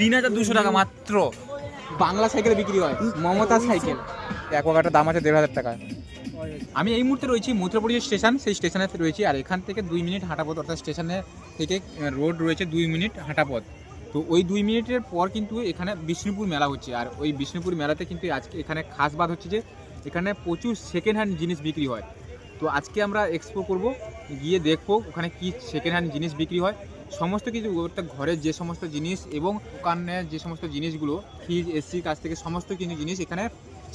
তিন হাজার দুশো টাকা মাত্র। বাংলা সাইকেল বিক্রি হয় মমতা সাইকেল। অ্যাকোয়াগার্ডের দাম আছে দেড় হাজার টাকা আমি এই মুহূর্তে রয়েছি মথুরাপুর যে স্টেশন সেই স্টেশনে রয়েছি আর এখান থেকে দুই মিনিট হাঁটা পথ অর্থাৎ স্টেশনে থেকে রোড রয়েছে দুই মিনিট হাঁটা পথ তো ওই দুই মিনিটের পর কিন্তু এখানে বিষ্ণুপুর মেলা হচ্ছে আর ওই বিষ্ণুপুর মেলাতে কিন্তু আজকে এখানে খাস বাদ হচ্ছে যে এখানে প্রচুর সেকেন্ড হ্যান্ড জিনিস বিক্রি হয়। তো আজকে আমরা এক্সপো করব গিয়ে দেখব ওখানে কি সেকেন্ড হ্যান্ড জিনিস বিক্রি হয়। সমস্ত কিছু, অর্থাৎ ঘরের যে সমস্ত জিনিস এবং দোকানের যে সমস্ত জিনিসগুলো ফ্রিজ এসির কাছ থেকে সমস্ত কিছু জিনিস এখানে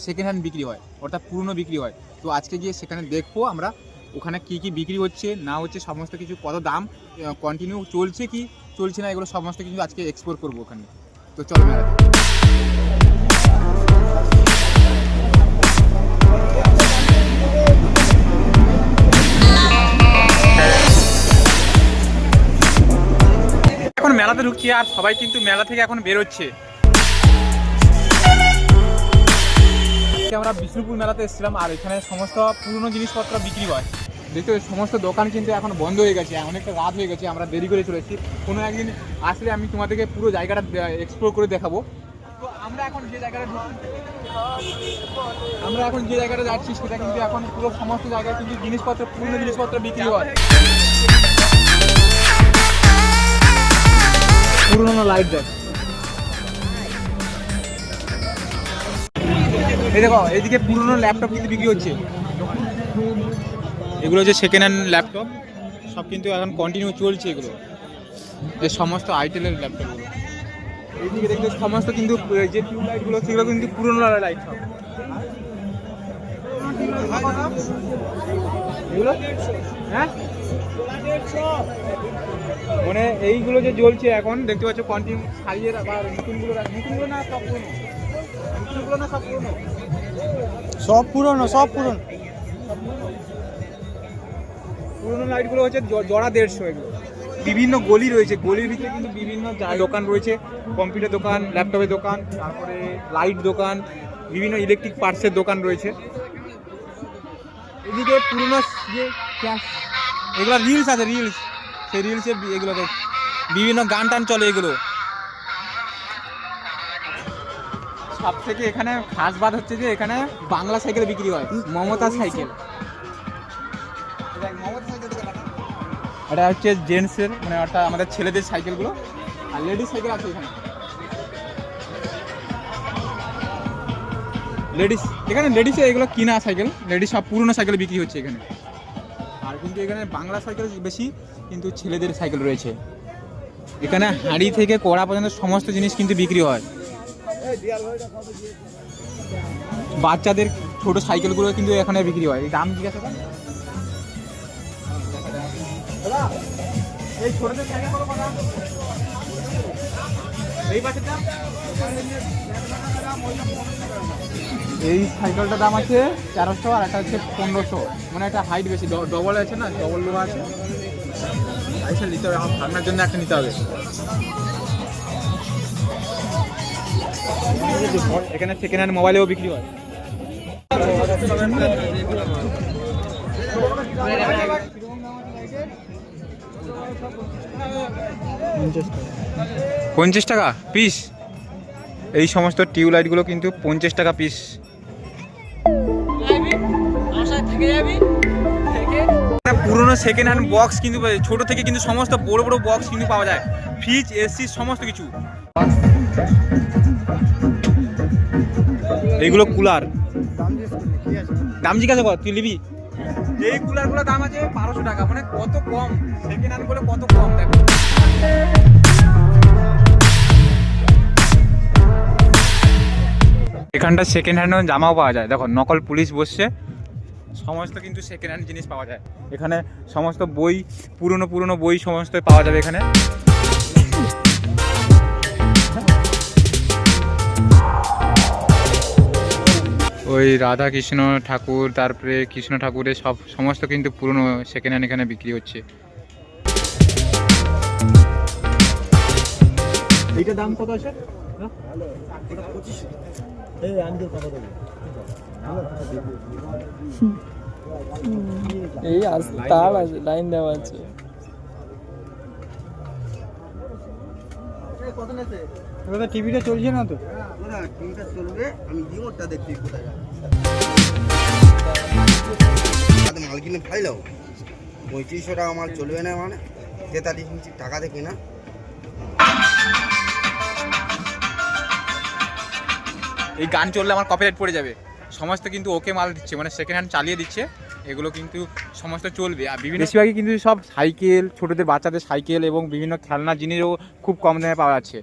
সেকেন্ড হ্যান্ড বিক্রি হয়, অর্থাৎ পুরনো বিক্রি হয়। তো আজকে গিয়ে সেখানে দেখব আমরা ওখানে কি কি বিক্রি হচ্ছে, না হচ্ছে সমস্ত কিছু, কত দাম কন্টিনিউ চলছে কি, চলছে না, এগুলো সমস্ত কিছু আজকে এক্সপ্লোর করব ওখানে। তো চলো এখন মেলাতে ঢুকছি আর সবাই কিন্তু মেলা থেকে এখন বেরোচ্ছে। আমরা বিষ্ণুপুর মেলাতে এসেছিলাম আর এখানে সমস্ত পুরনো জিনিসপত্র বিক্রি হয়। দেখতে সমস্ত দোকান কিন্তু এখন বন্ধ হয়ে গেছে, অনেকটা রাত হয়ে গেছে, আমরা দেরি করে চলেছি কোনো একদিন আসলে আমি তোমাদেরকে পুরো জায়গাটা এক্সপ্লোর করে দেখাবো। তো আমরা এখন যে জায়গাটা আমরা এখন যে জায়গাটা যাচ্ছি সেটা কিন্তু এখন পুরো সমস্ত জায়গায় কিন্তু জিনিসপত্র, পুরনো জিনিসপত্র বিক্রি হয়। পুরনো লাইট দেখ। এই দেখো এইদিকে পুরনো ল্যাপটপ কিন্তু বিক্রি হচ্ছে। এগুলো যে সেকেন্ড হ্যান্ড ল্যাপটপ সব কিন্তু এখন কন্টিনিউ চলছে এগুলো। যে সমস্ত আইটেলের ল্যাপটপগুলো এইদিকে দেখতে সমস্ত কিন্তু যে টিউব লাইটগুলো সেগুলো কিন্তু পুরনো লাইট সব। হ্যাঁ? মানে এইগুলো যে জ্বলছে এখন দেখতে পাচ্ছ কন্টিনিউ সারিয়ে আবার নতুনগুলো নতুনগুলো না সব পুরনো? নতুনগুলো না সব পুরনো? সব পুরনো সব পুরনো। পুরোনো লাইটগুলো হচ্ছে জোড়া দেড়শো এগুলো। বিভিন্ন গলি রয়েছে গলির ভিতরে কিন্তু বিভিন্ন দোকান রয়েছে। কম্পিউটার দোকান ল্যাপটপের দোকান তারপরে লাইট দোকান বিভিন্ন ইলেকট্রিক পার্টসের দোকান রয়েছে। এদিকে পুরনো যে ক্যাশ এগুলো রিলস আছে রিলস সেই রিলসে এগুলো দেখ বিভিন্ন গান টান চলে এগুলো। সব থেকে এখানে খাস বাদ হচ্ছে যে এখানে বাংলা সাইকেল বিক্রি হয় মমতা সাইকেল এটা হচ্ছে জেন্টসের মানে ওটা আমাদের ছেলেদের সাইকেলগুলো আর লেডিস সাইকেল আছে এখানে। লেডিস এখানে লেডিসে এগুলো কিনা সাইকেল লেডিস সব পুরনো সাইকেল বিক্রি হচ্ছে এখানে। কিন্তু এখানে বাংলা সাইকেল বেশি, কিন্তু ছেলেদের সাইকেল রয়েছে। এখানে হাঁড়ি থেকে কড়া পর্যন্ত সমস্ত জিনিস কিন্তু বিক্রি হয়। বাচ্চাদের ছোট সাইকেলগুলো কিন্তু এখানে বিক্রি হয়। দাম জিজ্ঞাসা করেন ছোটদের সাইকেল এই সাইকেলটার দাম আছে তেরোশো আর একটা হচ্ছে পনেরোশো। মানে একটা হাইট বেশি ডবল আছে না ডবল লোহা আছে। আইসা নিতে হবে। আমার ভাবনার জন্য একটা নিতে হবে। এখানে সেকেন্ড হ্যান্ড মোবাইলেও বিক্রি হয়। পঞ্চাশ টাকা। পিস? এই সমস্ত টিউবলাইটগুলো কিন্তু পঞ্চাশ টাকা পিস। পুরোনো সেকেন্ড হ্যান্ড বক্স কিন্তু ছোট থেকে কিন্তু সমস্ত বড় বড় বক্স কিন্তু পাওয়া যায়। ফ্রিজ এসি সমস্ত কিছু। এইগুলো কুলার দাম জিজ্ঞাসা কর তুই নিবি? এই কুলারগুলো দাম আছে বারোশো টাকা। মানে কত কম? সেকেন্ড হ্যান্ড বলে কত কম? দেখো। এখানটা সেকেন্ড হ্যান্ড জামাও পাওয়া যায়। দেখো, নকল পুলিশ বসছে। সমস্ত কিন্তু সেকেন্ড হ্যান্ড জিনিস পাওয়া যায়। এখানে সমস্ত বই, পুরনো পুরনো বই সমস্ত পাওয়া যাবে এখানে। ওই রাধা কৃষ্ণ ঠাকুর তারপরে কৃষ্ণ ঠাকুরের সব সমস্ত কিন্তু পুরনো সেকেন্ড হ্যান্ড এখানে বিক্রি হচ্ছে। এইটার দাম কত আছে? এই আস তার আছে লাইন দেওয়া আছে। ওটা তো টিভিটা চলছে না তো? না টিভিটা চলবে আমি রিমোটটা দেখছি কোথায় মাল কিনে ফাইলাও পঁয়ত্রিশশো টাকা মাল চলবে না মানে তেতাল্লিশ ইঞ্চি টাকা দেখি না এই গান চললে আমার কপিরাইট পড়ে যাবে। সমস্ত কিন্তু ওকে মাল দিচ্ছে মানে সেকেন্ড হ্যান্ড চালিয়ে দিচ্ছে। এগুলো কিন্তু সমস্ত চলবে। আর বিভিন্ন বেশিরভাগই কিন্তু সব সাইকেল ছোটদের বাচ্চাদের সাইকেল এবং বিভিন্ন খেলনা জিনিসও খুব কম দামে পাওয়া যাচ্ছে।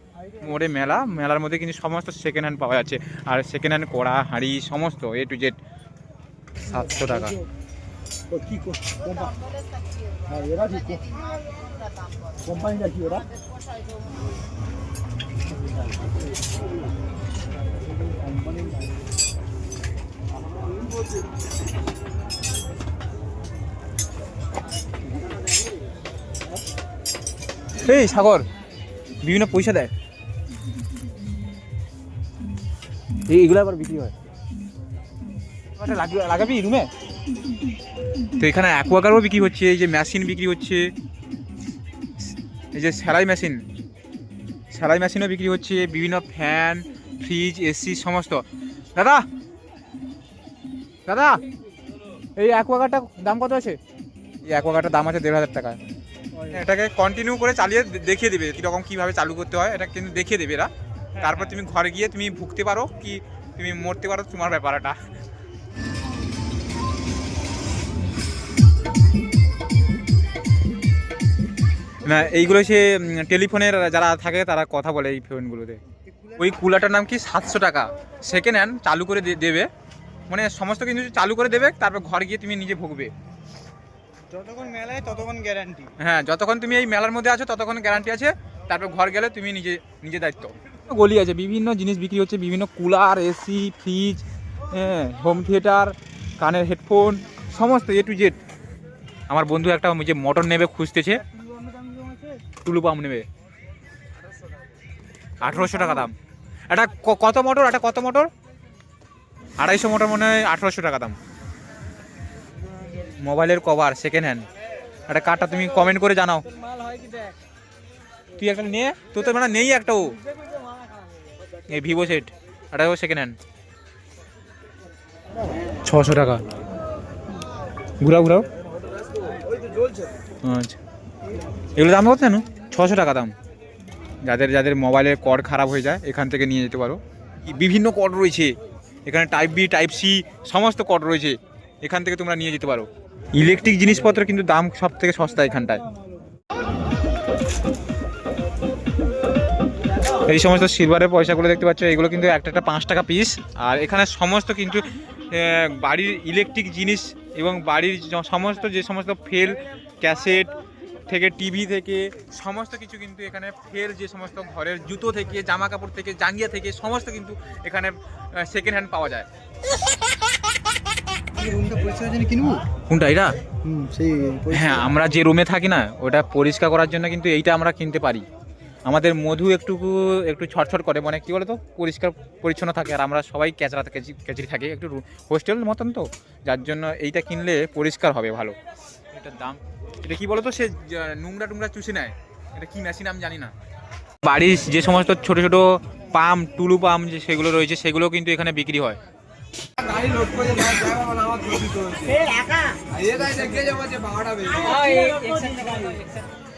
মোড়ে মেলা। মেলার মধ্যে কিন্তু সমস্ত সেকেন্ড হ্যান্ড পাওয়া যাচ্ছে। আর সেকেন্ড হ্যান্ড কড়া হাঁড়ি সমস্ত এ টু জেড সাতশো টাকা। হ্যাঁ এরা ঠিক কোম্পানিটা কি ওরা? এই সাগর বিভিন্ন পয়সা দেয়। এই এগুলো আবার বিক্রি হয়। লাগ- লাগাবি রুমে তো এখানে অ্যাকোয়াগারও বিক্রি হচ্ছে, এই যে মেশিন বিক্রি হচ্ছে, এই যে সেলাই মেশিন সেলাই মেশিনও বিক্রি হচ্ছে, বিভিন্ন ফ্যান ফ্রিজ এসি সমস্ত। দাদা! দাদা! এই অ্যাকোয়াগারটা দাম কত আছে? এই অ্যাকোয়াগারটার দাম আছে দেড় হাজার টাকা। এটাকে কন্টিনিউ করে চালিয়ে দেখিয়ে দেবে, কীরকম, কীভাবে চালু করতে হয়, এটা কিন্তু দেখিয়ে দেবে এরা। তারপর তুমি ঘরে গিয়ে তুমি ভুগতে পারো কি তুমি মরতে পারো তোমার ব্যাপার এটা না এইগুলো সে টেলিফোনের যারা থাকে তারা কথা বলে এই ফোনগুলোতে। ওই কুলারটার নাম কি? সাতশো টাকা। সেকেন্ড হ্যান্ড চালু করে দেবে। মানে সমস্ত কিছু চালু করে দেবে তারপর ঘর গিয়ে তুমি নিজে ভুগবে। যতক্ষণ মেলায় ততক্ষণ গ্যারান্টি হ্যাঁ যতক্ষণ তুমি এই মেলার মধ্যে আছো ততক্ষণ গ্যারান্টি আছে। তারপর ঘর গেলে তুমি নিজে নিজে দায়িত্ব। গলি আছে, বিভিন্ন জিনিস বিক্রি হচ্ছে, বিভিন্ন কুলার, এসি, ফ্রিজ হ্যাঁ হোম থিয়েটার কানের হেডফোন সমস্ত এ টু জেড আমার বন্ধু একটা যে মোটর নেবে, খুঁজতেছে। টুলু পাম্প নেবে। আঠেরোশো টাকা দাম। এটা কত মোটর এটা কত মোটর আড়াইশো মোটর মনে হয় আঠেরোশো টাকা দাম। মোবাইলের কভার সেকেন্ড হ্যান্ড একটা কার্ডটা তুমি কমেন্ট করে জানাও। তুই একটা নে, তোর তো মানে নেই একটাও এই ভিভো সেট এটাও সেকেন্ড হ্যান্ড ছশো টাকা। ঘুরাও ঘুরাও। আচ্ছা। এগুলো দাম কত জানো? ছশো টাকা দাম। যাদের যাদের মোবাইলের কর্ড খারাপ হয়ে যায় এখান থেকে নিয়ে যেতে পারো। বিভিন্ন কর্ড রয়েছে। এখানে টাইপ বি টাইপ সি সমস্ত কর্ড রয়েছে। এখান থেকে তোমরা নিয়ে যেতে পারো। ইলেকট্রিক জিনিসপত্র কিন্তু দাম সব থেকে সস্তা এখানটায়। এই সমস্ত সিলভারের পয়সাগুলো দেখতে পাচ্ছ এগুলো কিন্তু একটা একটা পাঁচ টাকা পিস আর এখানে সমস্ত কিন্তু বাড়ির ইলেকট্রিক জিনিস এবং বাড়ির সমস্ত যে সমস্ত ফেল ক্যাসেট থেকে টিভি থেকে সমস্ত কিছু কিন্তু এখানে ফের যে সমস্ত ঘরের জুতো থেকে জামা কাপড় থেকে জাঙ্গিয়া থেকে সমস্ত কিন্তু এখানে সেকেন্ড হ্যান্ড পাওয়া যায়। কোনটা এটা? হ্যাঁ আমরা যে রুমে থাকি না ওটা পরিষ্কার করার জন্য কিন্তু এইটা আমরা কিনতে পারি। আমাদের মধু একটু একটু ছটছট করে মানে কি বলতো পরিষ্কার পরিচ্ছন্ন থাকে আর আমরা সবাই ক্যাচরা কেচি কেচরি থাকি একটু হোস্টেল মতন তো যার জন্য এইটা কিনলে পরিষ্কার হবে ভালো। এটার দাম এটা কি বলতো সে নোংরা টুংরা চুষে নেয় এটা কী মেশিন আমি জানি না। বাড়ির যে সমস্ত ছোট ছোট পাম্প টুলু পাম্প যে সেগুলো রয়েছে সেগুলো কিন্তু এখানে বিক্রি হয়।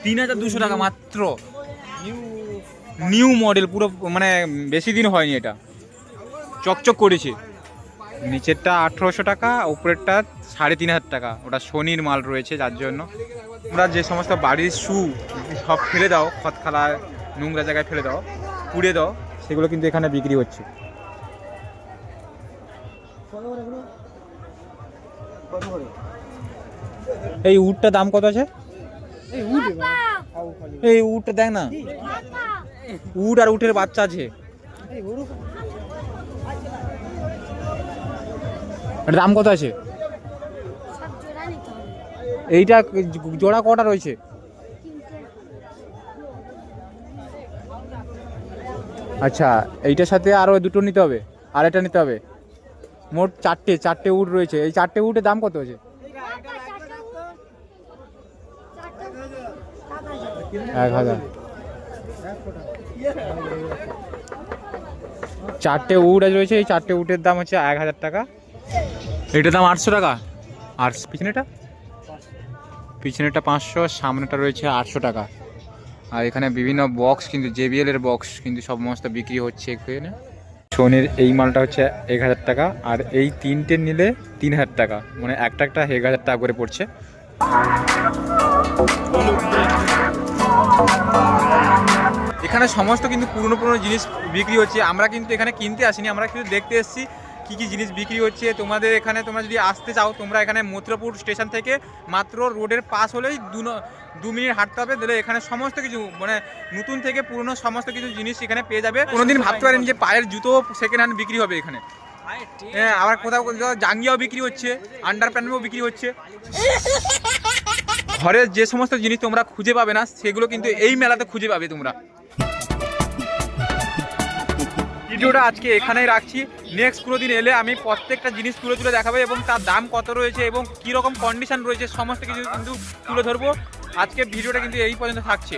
তিন হাজার দুশো টাকা মাত্র। নিউ মডেল পুরো মানে বেশি দিন হয়নি এটা। চকচক করেছে। নিচেরটা আঠেরোশো টাকা উপরেরটা সাড়ে তিন হাজার টাকা। ওটা সোনির মাল রয়েছে যার জন্য। তোমরা যে সমস্ত বাড়ির শু সব ফেলে দাও খতখালায় নোংরা জায়গায় ফেলে দাও পুড়ে দাও সেগুলো কিন্তু এখানে বিক্রি হচ্ছে। এই উটটা দাম কত আছে? এই উটটা দেখ না। উট আর উটের বাচ্চা আছে। দাম কত আছে? এইটা জোড়া কটা রয়েছে? আচ্ছা এইটার সাথে আরও দুটো নিতে হবে, আর এটা নিতে হবে। মোট চারটে চারটে উট রয়েছে। এই চারটে উটের দাম কত আছে? এক হাজার। চারটে আছে রয়েছে, এই চারটে উটের দাম হচ্ছে এক হাজার টাকা। এটার দাম আটশো টাকা। আর পিছনেটা পিছনেটা পাঁচশো সামনেটা রয়েছে আটশো টাকা। আর এখানে বিভিন্ন বক্স কিন্তু জেবিএল এর বক্স কিন্তু সমস্ত বিক্রি হচ্ছে এখানে। সোনির এই মালটা হচ্ছে এক হাজার টাকা, আর এই তিনটে নিলে তিন হাজার টাকা। মানে একটা একটা এক হাজার টাকা করে পড়ছে। এখানে সমস্ত কিন্তু পুরনো পুরনো জিনিস বিক্রি হচ্ছে। আমরা কিন্তু এখানে কিনতে আসিনি, আমরা কিন্তু দেখতে এসেছি কী কী জিনিস বিক্রি হচ্ছে। তোমাদের এখানে তোমরা যদি আসতে চাও, তোমরা এখানে মথুরাপুর স্টেশন থেকে মাত্র রোডের পাশ হলেই দু দু মিনিট হাঁটতে হবে। দিলে এখানে সমস্ত কিছু মানে নতুন থেকে পুরনো সমস্ত কিছু জিনিস এখানে পেয়ে যাবে। কোনোদিন ভাবতে পারেন যে পায়ের জুতো সেকেন্ড হ্যান্ড বিক্রি হবে এখানে। হ্যাঁ আবার কোথাও কোথাও জাঙ্গিয়াও বিক্রি হচ্ছে আন্ডার প্যান্টও বিক্রি হচ্ছে। ঘরের যে সমস্ত জিনিস তোমরা খুঁজে পাবে না, সেগুলো কিন্তু এই মেলাতে খুঁজে পাবে তোমরা। ভিডিওটা আজকে এখানেই রাখছি। নেক্সট কোনো দিন এলে আমি প্রত্যেকটা জিনিস তুলে তুলে দেখাবো এবং তার দাম কত রয়েছে এবং কীরকম কন্ডিশান রয়েছে, সমস্ত কিছু কিন্তু তুলে ধরবো। আজকে ভিডিওটা কিন্তু এই পর্যন্ত থাকছে।